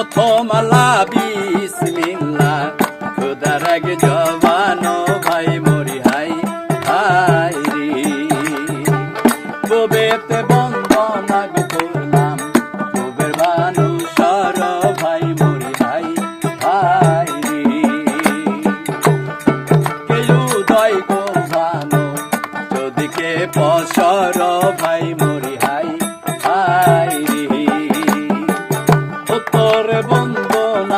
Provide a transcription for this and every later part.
প্রথম আল্লাহ বিসমিল্লাহ। খুদার আগে জবানো ভাই মরি হাই হাই রে। কবেতে বন্দনা করলাম কবের বানু সর ভাই মরি হাই হাই কেউ দয় গো ভানো যদিকে পসর ভাই মরি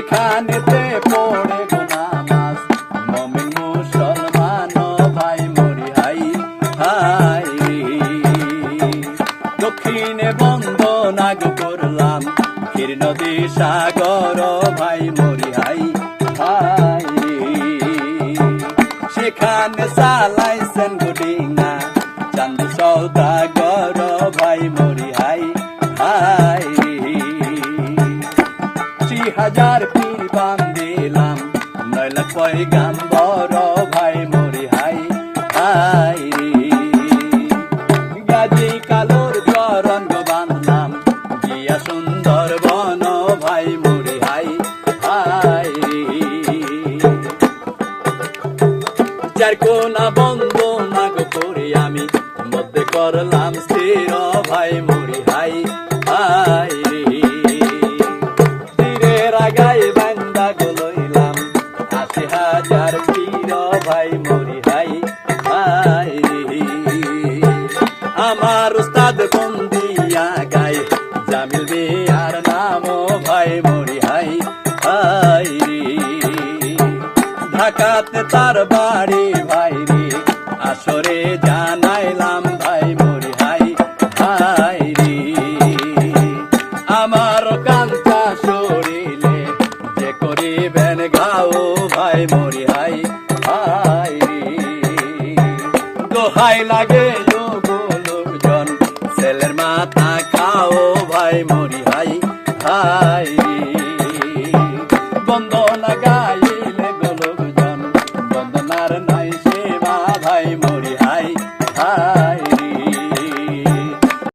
সেখানেতে পড়ে গো নামাজ। মমিন মুসলমান ভাই মরি, হাই হাই। দক্ষিণে বন্ধ নাগ করলাম নদী সাগর ভাই মরি, হাই হাই। সেখানে চালাইছেন গুডিঙা চান্দু সৌদাগর ভাই মরি হাজার পীর বান্দিলাম নয় লাখ পয়গাম্বর, ভাই মরি হাই হাই গাজী কালোর চরঙ্গ বান্ধলাম গিয়া সুন্দর বন ভাই মরি হাই হাই যার কোনা বন্ধ না গো করে আমি, মধ্যে করলাম স্থির, ভাই হাজার পীর ভাই, মরি হাই হাই আমার উস্তাদ বন্দিয়া গাই, জামিল আর নাম ভাই, মরি হাই হাই ঢাকাতে তার বাড়ি ভাই রে, আসরে জানাইলাম ভাই মরি হাই হাই দোহাই লাগে লোকজন ছেলের মাথা খাও ভাই মরি হাই হাই